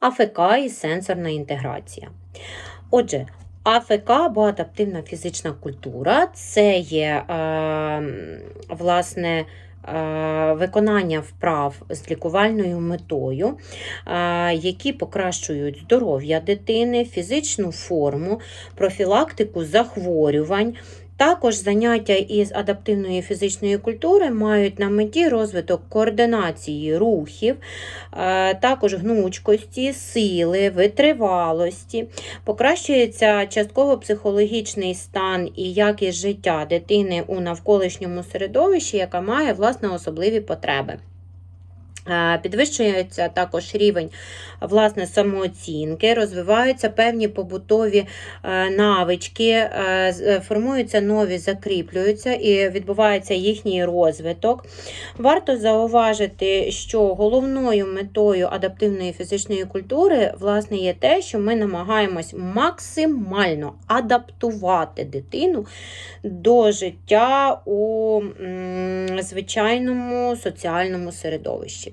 АФК і сенсорна інтеграція. Отже, АФК або адаптивна фізична культура це є е, власне. е, Виконання вправ з лікувальною метою, е, які покращують здоров'я дитини, фізичну форму, профілактику захворювань. Також заняття із адаптивної фізичної культури мають на меті розвиток координації рухів, е, також гнучкості, сили, витривалості. Покращується частково психологічний стан і якість життя дитини у навколишньому середовищі, яка має власне особливі потреби. Е, Підвищується також рівень власне самооцінки, розвиваються певні побутові е, навички, е, формуються нові, закріплюються і відбувається їхній розвиток. Варто зауважити, що головною метою адаптивної фізичної культури власне є те, що ми намагаємось максимально адаптувати дитину до життя у звичайному соціальному середовищі краще.